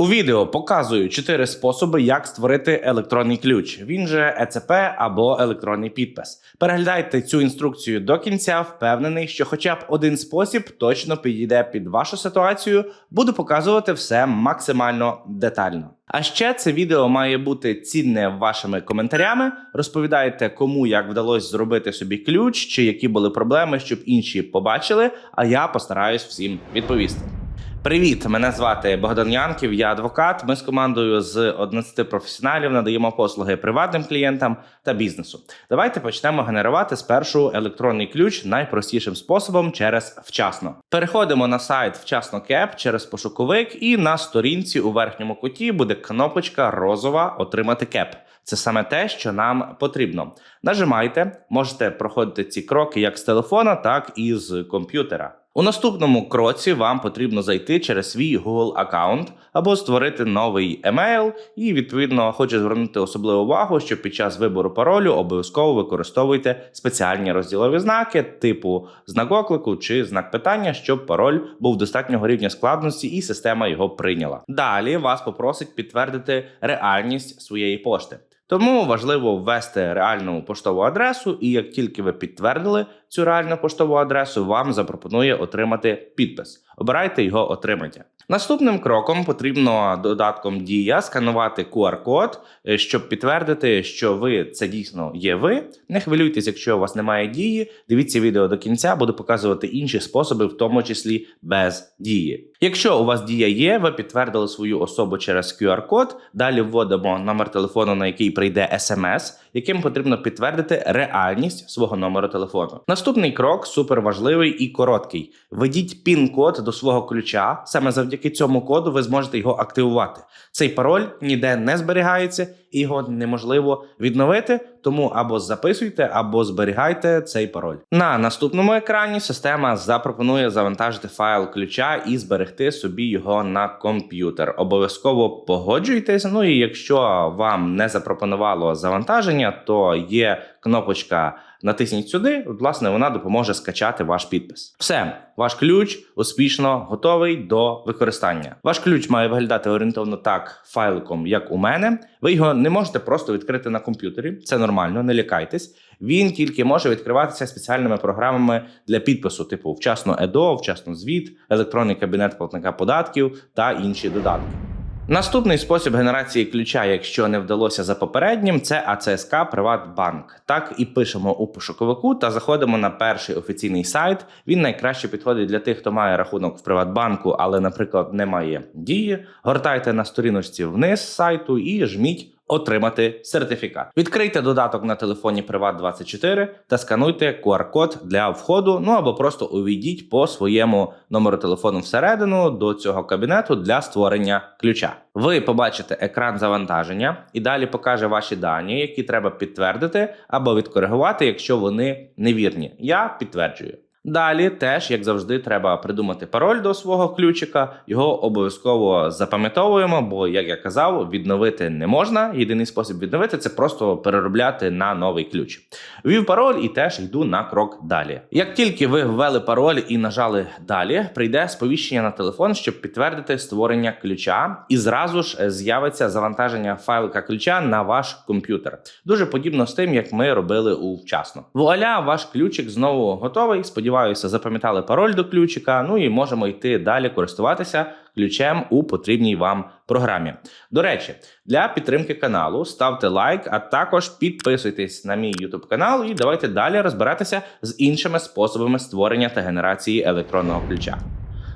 У відео показую чотири способи, як створити електронний ключ. Він же ЕЦП або електронний підпис. Переглядайте цю інструкцію до кінця, впевнений, що хоча б один спосіб точно підійде під вашу ситуацію. Буду показувати все максимально детально. А ще це відео має бути цінне вашими коментарями. Розповідайте, кому як вдалося зробити собі ключ, чи які були проблеми, щоб інші побачили. А я постараюсь всім відповісти. Привіт, мене звати Богдан Янків, я адвокат. Ми з командою з 11 професіоналів надаємо послуги приватним клієнтам та бізнесу. Давайте почнемо генерувати спершу електронний ключ найпростішим способом через вчасно. Переходимо на сайт вчасно КЕП через пошуковик, і на сторінці у верхньому куті буде кнопочка розова Отримати КЕП. Це саме те, що нам потрібно. Нажимайте, можете проходити ці кроки як з телефона, так і з комп'ютера. У наступному кроці вам потрібно зайти через свій Google аккаунт або створити новий емейл, і відповідно хочу звернути особливу увагу, що під час вибору паролю обов'язково використовуйте спеціальні розділові знаки, типу знак оклику чи знак питання, щоб пароль був достатнього рівня складності і система його прийняла. Далі вас попросить підтвердити реальність своєї пошти. Тому важливо ввести реальну поштову адресу, і як тільки ви підтвердили цю реальну поштову адресу, вам запропонує отримати підпис. Обирайте його отримання. Наступним кроком потрібно додатком Дія сканувати QR-код, е, щоб підтвердити, що ви це дійсно є ви. Не хвилюйтесь, якщо у вас немає дії. Дивіться відео до кінця, буду показувати інші способи, в тому числі без дії. Якщо у вас дія є, ви підтвердили свою особу через QR-код. Далі вводимо номер телефону, на який прийде SMS, яким потрібно підтвердити реальність свого номеру телефону. Наступний крок супер важливий і короткий. Введіть пін-код до свого ключа. Саме завдяки цьому коду ви зможете його активувати. Цей пароль ніде не зберігається його неможливо відновити. Тому або записуйте, або зберігайте цей пароль. На наступному екрані система запропонує завантажити файл ключа і зберегти собі його на комп'ютер. Обов'язково погоджуйтесь. Ну і якщо вам не запропонувало завантаження, то є кнопочка. Натисніть сюди, власне, вона допоможе скачати ваш підпис. Все, ваш ключ успішно готовий до використання. Ваш ключ має виглядати орієнтовно так файликом, як у мене. Ви його не можете просто відкрити на комп'ютері. Це нормально, не лякайтесь. Він тільки може відкриватися спеціальними програмами для підпису, типу вчасно ЕДО, вчасно звіт, електронний кабінет платника податків та інші додатки. Наступний спосіб генерації ключа, якщо не вдалося за попереднім, це АЦСК Приватбанк. Так і пишемо у пошуковику та заходимо на перший офіційний сайт. Він найкраще підходить для тих, хто має рахунок в Приватбанку, але, наприклад, не має дії. Гортайте на сторіночці вниз сайту і жміть. Отримати сертифікат. Відкрийте додаток на телефоні Приват 24 та скануйте QR-код для входу. Ну або просто увійдіть по своєму номеру телефону всередину до цього кабінету для створення ключа. Ви побачите екран завантаження і далі покаже ваші дані, які треба підтвердити або відкоригувати, якщо вони невірні. Я підтверджую. Далі теж, як завжди, треба придумати пароль до свого ключика. Його обов'язково запам'ятовуємо, бо, як я казав, відновити не можна. Єдиний спосіб відновити це просто переробляти на новий ключ. Ввів пароль і теж йду на крок далі. Як тільки ви ввели пароль і нажали далі, прийде сповіщення на телефон, щоб підтвердити створення ключа, і зразу ж з'явиться завантаження файлика ключа на ваш комп'ютер. Дуже подібно з тим, як ми робили у вчасно. Вуаля, ваш ключик знову готовий. Сподіваюся, запам'ятали пароль до ключика. Ну і можемо йти далі користуватися ключем у потрібній вам програмі. До речі, для підтримки каналу ставте лайк, а також підписуйтесь на мій YouTube канал і давайте далі розбиратися з іншими способами створення та генерації електронного ключа.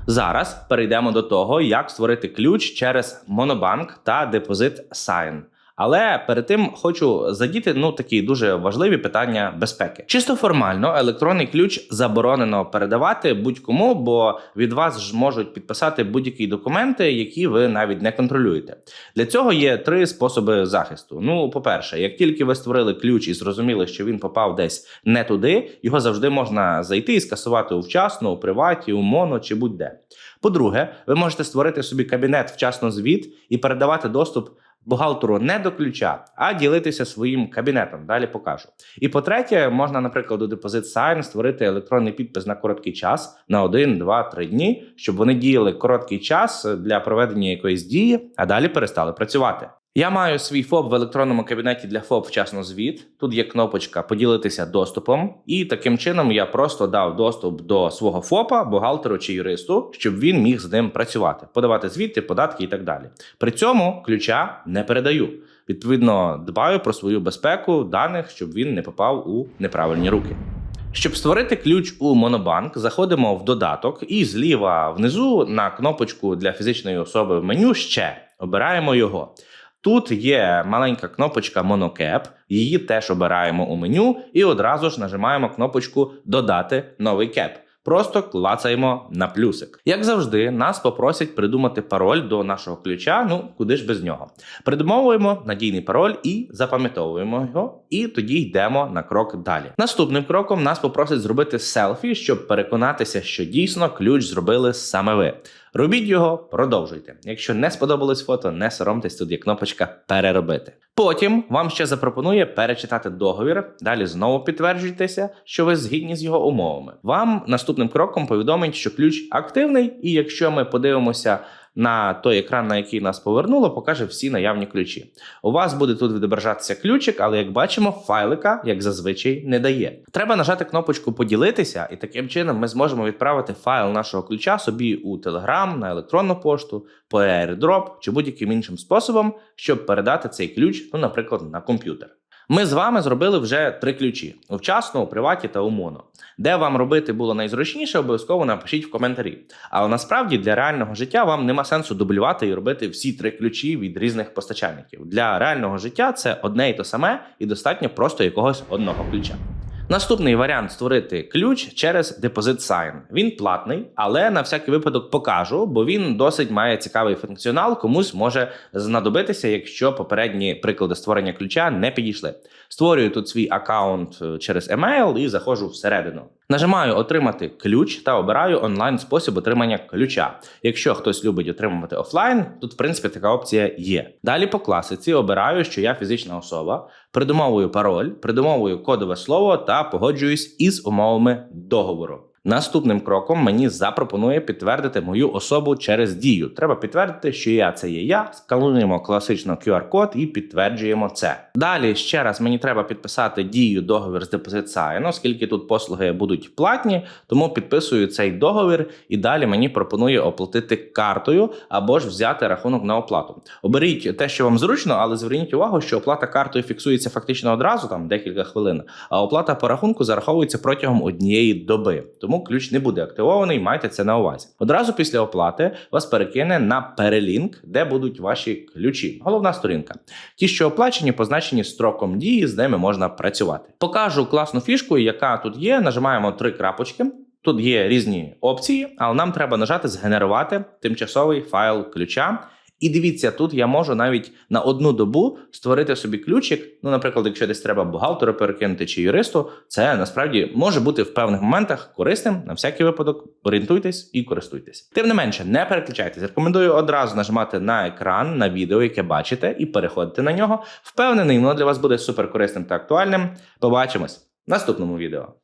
Зараз перейдемо до того, як створити ключ через Monobank та депозит Sign. Але перед тим хочу задіти ну такі дуже важливі питання безпеки. Чисто формально електронний ключ заборонено передавати будь-кому, бо від вас ж можуть підписати будь-які документи, які ви навіть не контролюєте. Для цього є три способи захисту. Ну, по-перше, як тільки ви створили ключ і зрозуміли, що він попав десь не туди, його завжди можна зайти і скасувати у вчасно, у приваті, у моно чи будь-де. По-друге, ви можете створити собі кабінет вчасно звіт і передавати доступ Бухгалтеру не до ключа, а ділитися своїм кабінетом. Далі покажу. І по-третє, можна, наприклад, у депозит Sign створити електронний підпис на короткий час на 1, 2, 3 дні, щоб вони діяли короткий час для проведення якоїсь дії, а далі перестали працювати. Я маю свій ФОП в електронному кабінеті для ФОП вчасно звіт. Тут є кнопочка поділитися доступом, і таким чином я просто дав доступ до свого ФОПа, бухгалтеру чи юристу, щоб він міг з ним працювати, подавати звіти, податки і так далі. При цьому ключа не передаю. Відповідно, дбаю про свою безпеку даних, щоб він не попав у неправильні руки. Щоб створити ключ у Монобанк, заходимо в додаток і зліва внизу на кнопочку для фізичної особи в меню ще обираємо його. Тут є маленька кнопочка Monocap, її теж обираємо у меню і одразу ж нажимаємо кнопочку Додати новий кеп. Просто клацаємо на плюсик. Як завжди, нас попросять придумати пароль до нашого ключа. Ну куди ж без нього. Придумовуємо надійний пароль і запам'ятовуємо його, і тоді йдемо на крок далі. Наступним кроком нас попросять зробити селфі, щоб переконатися, що дійсно ключ зробили саме ви. Робіть його, продовжуйте. Якщо не сподобалось фото, не соромтесь, тут є кнопочка переробити. Потім вам ще запропонує перечитати договір. Далі знову підтверджуйтеся, що ви згідні з його умовами. Вам наступним кроком повідомить, що ключ активний, і якщо ми подивимося на той екран, на який нас повернуло, покаже всі наявні ключі. У вас буде тут відображатися ключик, але як бачимо, файлика, як зазвичай, не дає. Треба нажати кнопочку поділитися, і таким чином ми зможемо відправити файл нашого ключа собі у Telegram, на електронну пошту, по AirDrop чи будь-яким іншим способом, щоб передати цей ключ, ну, наприклад, на комп'ютер. Ми з вами зробили вже три ключі: вчасно, у приваті та у моно. Де вам робити було найзручніше, обов'язково напишіть в коментарі. Але насправді для реального життя вам нема сенсу дублювати і робити всі три ключі від різних постачальників. Для реального життя це одне і те саме, і достатньо просто якогось одного ключа. Наступний варіант створити ключ через Deposit Sign. Він платний, але на всякий випадок покажу, бо він досить має цікавий функціонал, комусь може знадобитися, якщо попередні приклади створення ключа не підійшли. Створюю тут свій аккаунт е, через email і заходжу всередину. Нажимаю отримати ключ та обираю онлайн спосіб отримання ключа. Якщо хтось любить отримувати офлайн, тут в принципі така опція є. Далі по класиці обираю, що я фізична особа, придумовую пароль, придумовую кодове слово та погоджуюсь із умовами договору. Наступним кроком мені запропонує підтвердити мою особу через дію. Треба підтвердити, що я це є я. Скануємо класично QR-код і підтверджуємо це. Далі ще раз мені треба підписати дію договір з Sign, оскільки тут послуги будуть платні, тому підписую цей договір і далі мені пропонує оплатити картою або ж взяти рахунок на оплату. Оберіть те, що вам зручно, але зверніть увагу, що оплата картою фіксується фактично одразу, там декілька хвилин, а оплата по рахунку зараховується протягом однієї доби. Тому ключ не буде активований, майте це на увазі. Одразу після оплати вас перекине на перелінк, де будуть ваші ключі. Головна сторінка. Ті, що оплачені, позначені строком дії, з ними можна працювати. Покажу класну фішку, яка тут є. Нажимаємо три крапочки. Тут є різні опції, але нам треба нажати згенерувати тимчасовий файл ключа. І дивіться, тут я можу навіть на одну добу створити собі ключик. Ну, наприклад, якщо десь треба бухгалтеру перекинути чи юристу, це насправді може бути в певних моментах корисним. На всякий випадок орієнтуйтесь і користуйтесь. Тим не менше, не переключайтесь. Рекомендую одразу нажимати на екран на відео, яке бачите, і переходити на нього. Впевнений, воно для вас буде супер корисним та актуальним. Побачимось в наступному відео.